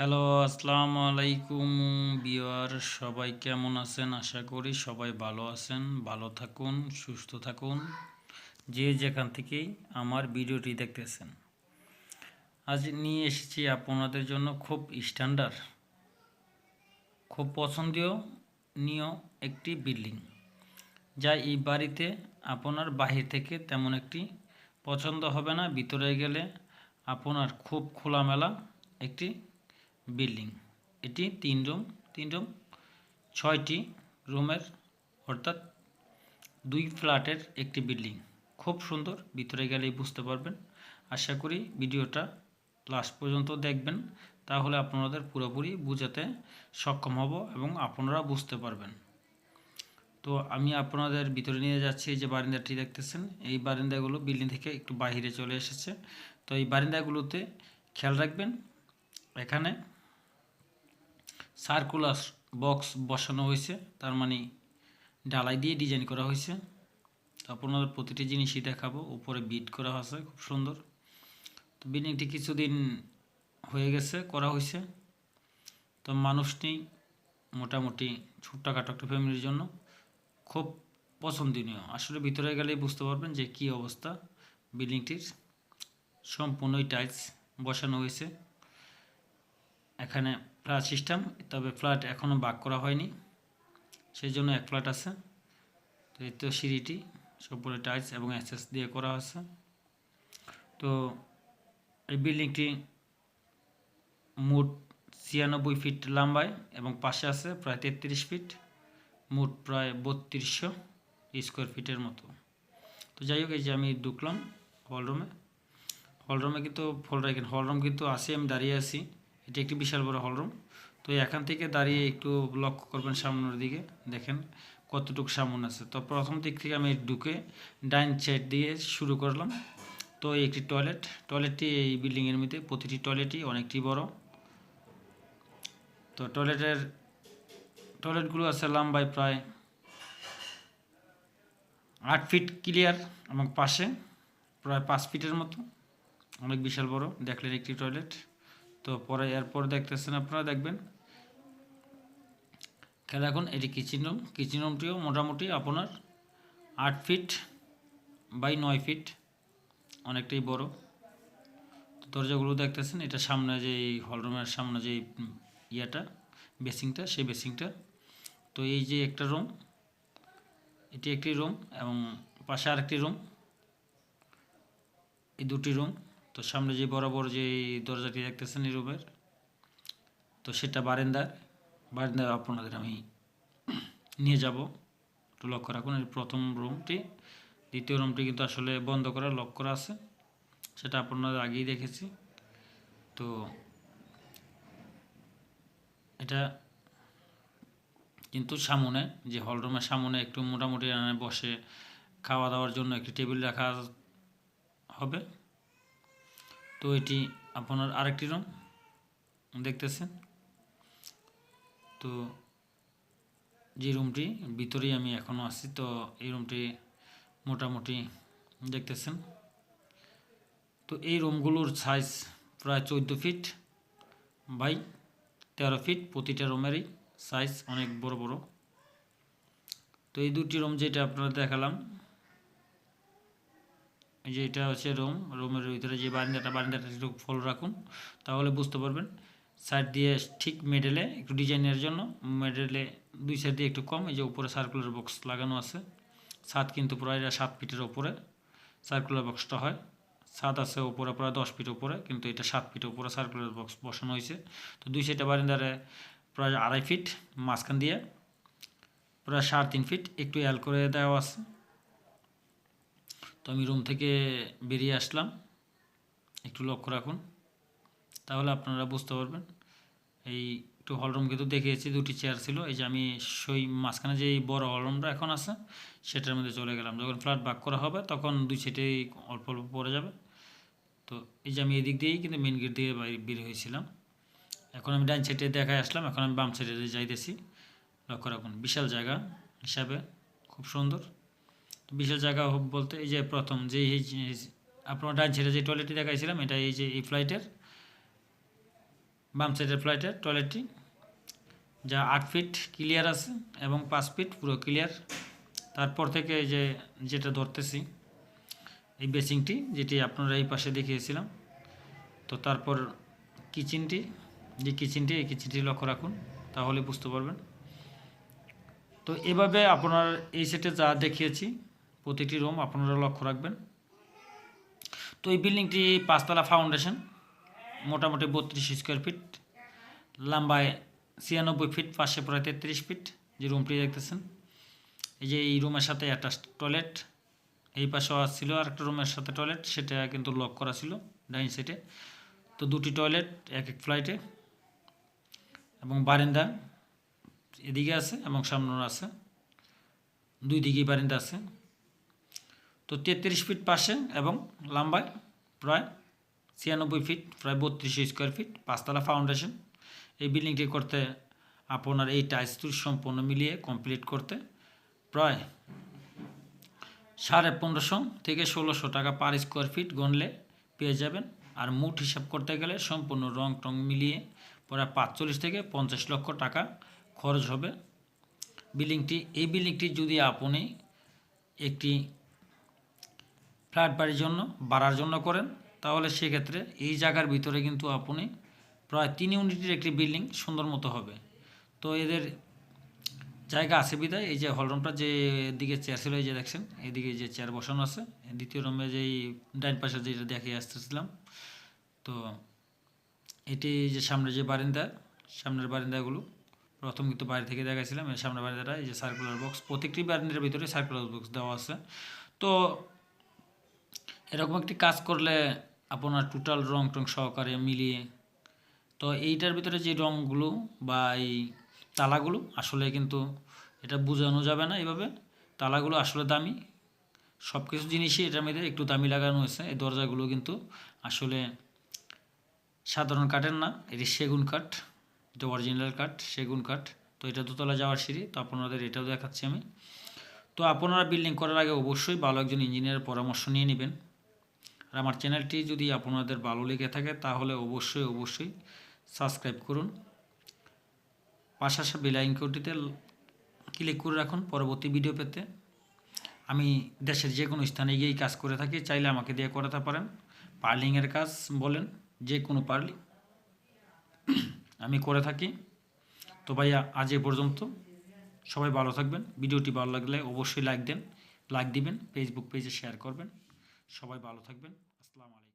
Hello, আসসালামু আলাইকুম বিয়ার সবাই কেমন আছেন? আশা করি সবাই ভালো আছেন, ভালো থাকুন, সুস্থ থাকুন, যে যেখান থেকেই আমার ভিডিওটি দেখতেছেন। আজ নিয়ে এসেছি আপনাদের জন্য খুব স্ট্যান্ডার্ড খুব পছন্দীয় নিয় একটি বিল্ডিং যা এই বাড়িতে আপনার বাহির থেকে তেমন একটি পছন্দ হবে না, ভিতরে গেলে আপনার খুব খোলামেলা একটি বিল্ডিং। এটি তিন রুম তিন রুম, ছয়টি রুমের, অর্থাৎ দুই ফ্ল্যাটের একটি বিল্ডিং। খুব সুন্দর, ভিতরে গেলেই বুঝতে পারবেন। আশা করি ভিডিওটা লাস্ট পর্যন্ত দেখবেন, তাহলে আপনাদের পুরোপুরি বুঝাতে সক্ষম হব এবং আপনারা বুঝতে পারবেন। তো আমি আপনাদের ভিতরে নিয়ে যাচ্ছি যে বারিন্দাটি দেখতেছেন, এই বারিন্দাগুলো বিল্ডিং থেকে একটু বাইরে চলে এসেছে। তো এই বারিন্দাগুলোতে খেয়াল রাখবেন, এখানে সার্কুলার বক্স বসানো হয়েছে, তার মানে ডালাই দিয়ে ডিজাইন করা হয়েছে। তো আপনাদের প্রতিটি জিনিসই দেখাবো, উপরে বিট করা আছে, খুব সুন্দর। তো বিল্ডিংটি কিছুদিন হয়ে গেছে, করা হয়েছে। তো মানুষটি মোটামুটি ছোট্টখাটো একটা ফ্যামিলির জন্য। খুব পছন্দনীয়। আসলে ভিতরে গেলেই বুঝতে পারবেন যে কি অবস্থা। বিল্ডিংটির সম্পূর্ণই টাইলস বসানো হয়েছে। এখানে ফ্ল্যাট সিস্টেম, তবে ফ্ল্যাট এখনও বাক করা হয়নি। সেই জন্য এক ফ্ল্যাট আছে। তো এই তো সিঁড়িটি, সম্পূর্ণ টাইলস এবং অ্যাসেস দিয়ে করা আছে। তো এই বিল্ডিংটি মোট ছিয়ানব্বই ফিট লম্বায় এবং পাশে আছে প্রায় তেত্রিশ ফিট, মোট প্রায় বত্রিশশো স্কোয়ার ফিটের মতো। তো যাই হোক, এই যে আমি ঢুকলাম হলরুমে হলরুমে কিন্তু ফল রাখেন হলরুম কিন্তু আসি আমি দাঁড়িয়ে আছি। এটি একটি বিশাল বড় হলরুম। তো এখান থেকে দাঁড়িয়ে একটু লক্ষ্য করবেন সামনের দিকে, দেখেন কতটুকু সামনে আছে। তো প্রথম দিক থেকে আমি ঢুকে ডাইন সাইড দিয়ে শুরু করলাম। তো একটি টয়লেট, টয়লেটটি এই বিল্ডিংয়ের মধ্যে, প্রতিটি টয়লেটই অনেকটি বড়। তো টয়লেটের, টয়লেটগুলো আছে লম্বায় প্রায় আট ফিট ক্লিয়ার এবং পাশে প্রায় পাঁচ ফিটের মতো, অনেক বিশাল বড়, দেখলেন একটি টয়লেট। তো পরে এরপর দেখতেছেন আপনারা, দেখবেন। খেয়াল রাখুন, এটি কিচেন রুম। কিচেন রুমটিও মোটামুটি আপনার আট ফিট বাই নয় ফিট, অনেকটাই বড়। তো দরজাগুলো দেখতেছেন, এটা সামনে যে হলরুমের সামনে যে ইয়েটা, বেসিংটা, সেই বেসিংটা। তো এই যে একটা রুম, এটি একটি রুম এবং পাশে আরেকটি রুম। এই দুটি রুম। তো সামনে যে বরাবর যে দরজাটি দেখতেছেন এই রুমের তো সেটা বারেন্দার বারেন্দায় আপনাদের আমি নিয়ে যাব। একটু লক্ষ্য রাখুন। এর প্রথম রুমটি দ্বিতীয় রুমটি কিন্তু আসলে বন্ধ করা লক করা আছে। সেটা আপনাদের আগেই দেখেছি। তো এটা কিন্তু সামনে, যে হলরুমের সামনে একটু মোটামুটি বসে খাওয়া দাওয়ার জন্য একটি টেবিল রাখা হবে। তো এটি আপনার আরেকটি রুম দেখতেছেন। তো যে রুমটি ভিতরেই আমি এখনও আছি, তো এই রুমটি মোটামুটি দেখতেছেন। তো এই রুমগুলোর সাইজ প্রায় চোদ্দ ফিট বাই তেরো ফিট প্রতিটা রুমেরই সাইজ অনেক বড় বড়। তো এই দুটি রুম যেটা আপনারা দেখালাম যে এটা হচ্ছে রুম, রুমের ভিতরে যে বারিন্দাটা বারিন্দাটা একটু ফলো রাখুন, তাহলে বুঝতে পারবেন। সাইড দিয়ে ঠিক মেডেলে একটু ডিজাইনের জন্য মেডেলে দুই সাইড দিয়ে একটু কম, এই যে উপরে সার্কুলার বক্স লাগানো আছে। ছাদ কিন্তু প্রায় সাত ফিটের ওপরে সার্কুলার বক্সটা হয়। ছাদ আছে উপরে প্রায় দশ ফিট উপরে, কিন্তু এটা সাত ফিট উপরে সার্কুলার বক্স বসানো হয়েছে। তো দুই সাইডে বারিন্দারে প্রায় আড়াই ফিট, মাঝখান দিয়ে প্রায় সাড়ে তিন ফিট, একটু অ্যাল করে দেওয়া আছে। তো আমি রুম থেকে বেরিয়ে আসলাম। একটু লক্ষ্য রাখুন। তাহলে আপনারা বুঝতে পারবেন। এই একটু হলরুম কিন্তু দেখিয়েছি, দুটি চেয়ার ছিল। এই যে আমি সেই মাঝখানে যে বড় হলরুমটা এখন আছে, সেটার মধ্যে চলে গেলাম। যখন ফ্ল্যাট বাক করা হবে, তখন দুই সাইডেই অল্প অল্প পড়ে যাবে। তো এই যে আমি এদিক দিয়েই কিন্তু মেন গেট দিয়ে বের হয়েছিলাম। এখন আমি ডাইন সাইডে দেখায় আসলাম। এখন আমি বাম সাইডে যাইতেছি। লক্ষ্য রাখুন, বিশাল জায়গা হিসাবে, খুব সুন্দর। তো বিশাল জায়গা বলতে, এই যে প্রথম যে আপনার ডাইন সাইডে যে টয়লেটটি দেখাইছিলাম, এটা এই যে এই ফ্লাইটের বাম সাইডের ফ্লাইটের টয়লেটটি যা আট ফিট ক্লিয়ার আছে এবং পাঁচ ফিট পুরো ক্লিয়ার তারপর থেকে এই যে যেটা ধরতেছি, এই বেসিংটি যেটি আপনারা এই পাশে দেখিয়েছিলাম। তো তারপর কিচেনটি যে কিচেনটি এই কিচেনটি লক্ষ্য রাখুন, তাহলে বুঝতে পারবেন। তো এভাবে আপনার এই সেটে যা দেখিয়েছি প্রতিটি রুম আপনারা লক্ষ্য রাখবেন। তো এই বিল্ডিংটি পাঁচতলা ফাউন্ডেশন মোটামুটি বত্রিশ স্কোয়ার ফিট লম্বায় ছিয়ানব্বই ফিট পাশে প্রায় তেত্রিশ ফিট যে রুমটি দেখতেছেন। এই যে এই রুমের সাথে একটা টয়লেট এই পাশে ছিল আর একটা রুমের সাথে টয়লেট সেটা কিন্তু লক করা ছিল ডাইন সাইডে তো দুটি টয়লেট এক এক ফ্লাইটে এবং বারিন্দা এদিকে আছে এবং সামনেও আছে। দুই দিকেই বারিন্দা আছে। তো তেত্রিশ ফিট পাশে এবং লম্বায় প্রায় ছিয়ানব্বই ফিট, প্রায় বত্রিশ স্কোয়ার ফিট পাঁচতলা ফাউন্ডেশন এই বিল্ডিংটি করতে আপনার এই টাইলসটি সম্পূর্ণ মিলিয়ে কমপ্লিট করতে প্রায় সাড়ে পনেরোশো থেকে ষোলোশো টাকা পার স্কোয়ার ফিট গণলে পেয়ে যাবেন। আর মুঠ হিসাব করতে গেলে সম্পূর্ণ রং টং মিলিয়ে প্রায় পাঁচচল্লিশ থেকে পঞ্চাশ লক্ষ টাকা খরচ হবে। বিল্ডিংটি এই বিল্ডিংটি যদি আপনি একটি ফ্ল্যাট বাড়ির জন্য, বাড়ার জন্য করেন, তাহলে সেক্ষেত্রে এই জায়গার ভিতরে কিন্তু আপনি প্রায় তিন ইউনিটের একটি বিল্ডিং সুন্দর মতো হবে। তো এদের জায়গা আছে বিদায়, এই যে হলরুমটা যে দিকে চেয়ার ছিল, এই যে দেখছেন, এদিকে যে চেয়ার বসানো আছে, দ্বিতীয় রুমে যেই ডাইন পাশে যেটা দেখে আসতেছিলাম। তো এটি যে সামনে যে বারিন্দা, সামনের বারিন্দাগুলো, প্রথম কিন্তু বাইরে থেকে দেখাইছিলাম, এই সামনের বারিন্দাটা, এই যে সার্কুলার বক্স প্রত্যেকটি বারিন্দার ভিতরে সার্কুলার বক্স দেওয়া আছে। তো এরকম একটি কাজ করলে আপনার টোটাল রং টং সহকারে মিলিয়ে, তো এইটার ভিতরে যে রঙগুলো বা এই তালাগুলো আসলে কিন্তু এটা বোঝানো যাবে না এভাবে। তালাগুলো আসলে দামি। সব কিছু জিনিসই এটার মধ্যে একটু দামি লাগানো হয়েছে। এই দরজাগুলো কিন্তু আসলে সাধারণ কাঠের না, এটি সেগুন কাঠ, এটা অরিজিনাল কাঠ, সেগুন কাঠ। তো এটা দোতলা যাওয়ার সিঁড়ি, তো আপনাদের এটাও দেখাচ্ছি আমি। তো আপনারা বিল্ডিং করার আগে অবশ্যই ভালো একজন ইঞ্জিনিয়ারের পরামর্শ নিয়ে নেবেন। আর আমার চ্যানেলটি যদি আপনাদের ভালো লেগে থাকে, তাহলে অবশ্যই অবশ্যই সাবস্ক্রাইব করুন। পাশাপাশি বেল আইকনটিতে ক্লিক করে রাখুন পরবর্তী ভিডিও পেতে। আমি দেশের যে কোনো স্থানে গিয়েই কাজ করে থাকি, চাইলে আমাকে দিয়ে করাতে পারেন। পার্লিংয়ের কাজ বলেন যে কোনো পার্লি। আমি করে থাকি। তো ভাইয়া, আজ এ পর্যন্ত। সবাই ভালো থাকবেন। ভিডিওটি ভালো লাগলে অবশ্যই লাইক দেন, লাইক দিবেন ফেসবুক পেজে শেয়ার করবেন। সবাই ভালো থাকবেন। আসসালামু আলাইকুম